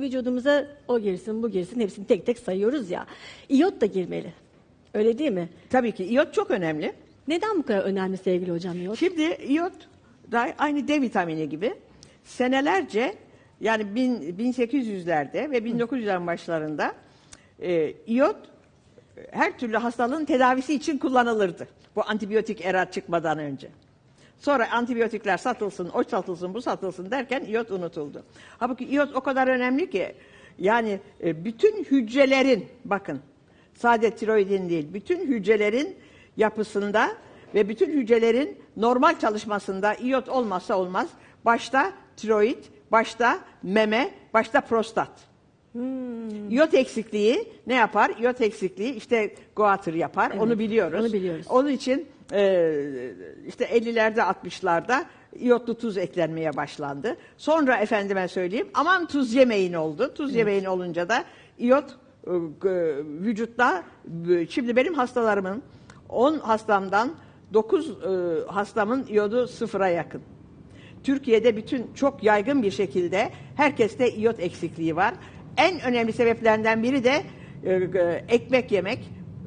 vücudumuza o girsin bu girsin hepsini tek tek sayıyoruz ya. İyot da girmeli. Öyle değil mi? Tabii ki iyot çok önemli. Neden bu kadar önemli sevgili hocam iyot? Şimdi iyot da aynı D vitamini gibi senelerce yani bin- 1800'lerde ve 1900'lerin başlarında e, iyot her türlü hastalığın tedavisi için kullanılırdı. Bu antibiyotik era çıkmadan önce. Sonra antibiyotikler satılsın, o satılsın, bu satılsın derken iyot unutuldu. Halbuki iyot o kadar önemli ki yani e, bütün hücrelerin bakın sadece tiroidin değil, bütün hücrelerin yapısında ve bütün hücrelerin normal çalışmasında iyot olmazsa olmaz. Başta tiroid, başta meme, başta prostat. İyot eksikliği ne yapar? İyot eksikliği işte goatır yapar. Evet, onu biliyoruz. onu biliyoruz. Onun için e, işte 50'lerde 60'larda iyotlu tuz eklenmeye başlandı. Sonra efendime söyleyeyim aman tuz yemeyin oldu. Tuz yemeyin olunca da iyot e, vücutta e, şimdi benim hastalarımın 10 hastamdan 9 hastamın iyodu sıfıra yakın. Türkiye'de bütün çok yaygın bir şekilde herkeste iyot eksikliği var. En önemli sebeplerinden biri de e, e, ekmek yemek,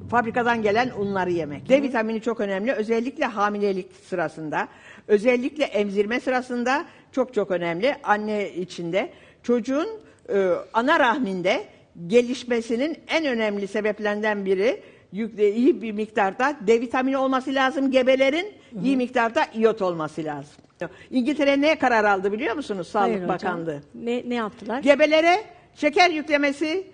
fabrikadan gelen unları yemek. D vitamini çok önemli. Özellikle hamilelik sırasında, özellikle emzirme sırasında çok çok önemli. Anne içinde çocuğun e, ana rahminde gelişmesinin en önemli sebeplerinden biri yükle, iyi bir miktarda D vitamini olması lazım. Gebelerin iyi miktarda iyot olması lazım. İngiltere ne karar aldı biliyor musunuz Sağlık Hayır hocam. Bakanlığı? Ne, ne yaptılar? Gebelere şeker yüklemesi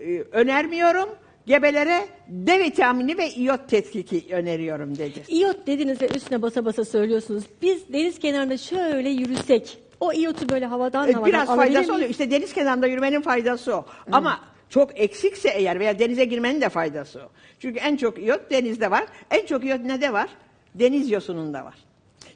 e, önermiyorum. Gebelere D vitamini ve iyot tetkiki öneriyorum dedi. İyot dediniz ve üstüne basa basa söylüyorsunuz. Biz deniz kenarında şöyle yürüsek o iyotu böyle havadan E, havadan Biraz alabilir faydası miyiz? oluyor. İşte deniz kenarında yürümenin faydası o. Ama çok eksikse eğer veya denize girmenin de faydası o. Çünkü en çok iyot denizde var. En çok iyot ne de var? Deniz yosununda var.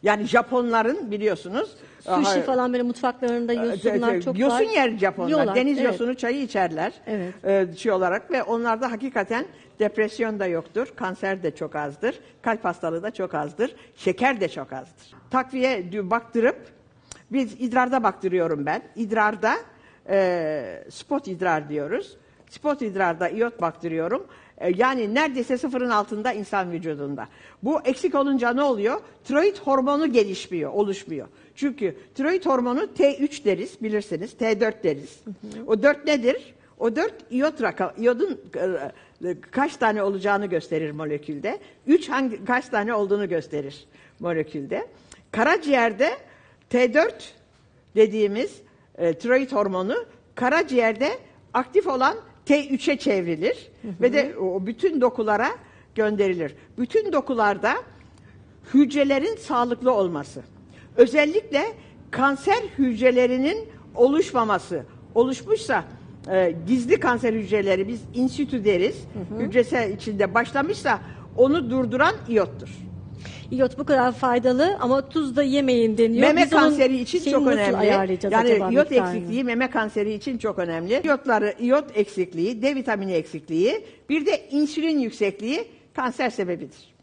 Yani Japonların biliyorsunuz Sushi falan böyle mutfaklarında yosunlar e, e, çok yosun var. yer Japonlar. Yiyorlar, Deniz evet. yosunu çayı içerler. Evet. e, şey olarak ve onlarda hakikaten depresyon da yoktur. Kanser de çok azdır. Kalp hastalığı da çok azdır. Şeker de çok azdır. Takviye baktırıp biz idrarda baktırıyorum ben. İdrarda e, spot idrar diyoruz. Spot idrarda iyot baktırıyorum. E, yani neredeyse sıfırın altında insan vücudunda. Bu eksik olunca ne oluyor? Tiroid hormonu gelişmiyor, oluşmuyor. Çünkü tiroid hormonu T3 deriz bilirsiniz, T4 deriz. O 4 nedir? O 4 iyot rakam, iyodun e, kaç tane olacağını gösterir molekülde. 3 hangi kaç tane olduğunu gösterir molekülde. Karaciğerde T4 dediğimiz e, tiroid hormonu karaciğerde aktif olan T3'e çevrilir ve de o bütün dokulara gönderilir. Bütün dokularda hücrelerin sağlıklı olması, özellikle kanser hücrelerinin oluşmaması, oluşmuşsa e, gizli kanser hücreleri biz insitü deriz, hücresel içinde başlamışsa onu durduran iyottur. İyot bu kadar faydalı ama tuz da yemeyin deniyor. Meme Biz onun kanseri için şeyini çok nasıl önemli. ayarlayacağız Yani acaba iyot miktarını? eksikliği meme kanseri için çok önemli. İyotları, iyot eksikliği, D vitamini eksikliği, bir de insülin yüksekliği kanser sebebidir.